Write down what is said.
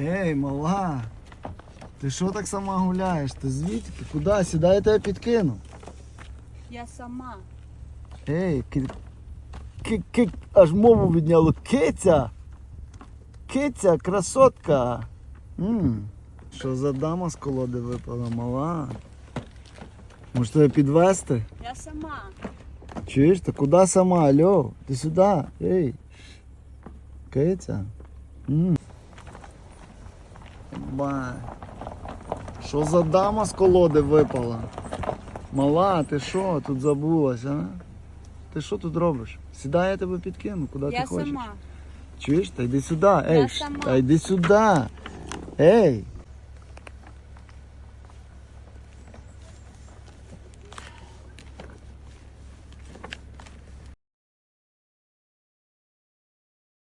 Ей, мала. Ти що так сама гуляєш? Ти звідки? Куди? Сідай, я тебе підкину. Я сама. Ей, ки... Ки... Ки... аж мову відняло. Киця! Киця, красотка! м Що за дама з колоди випала, мала? Може тебе підвести? Я сама. Чуєш, ти куди сама? Алло, ти сюди. Ей. Киця. м Ба. Що за дама з колоди випала? Мала, ти що тут забулась, а? Ти що тут робиш? Сідай, я тебе підкину, куди Я ти хочеш. сама. Чуєш? Та йди сюди. Ей, Я та йди сюди. Ей,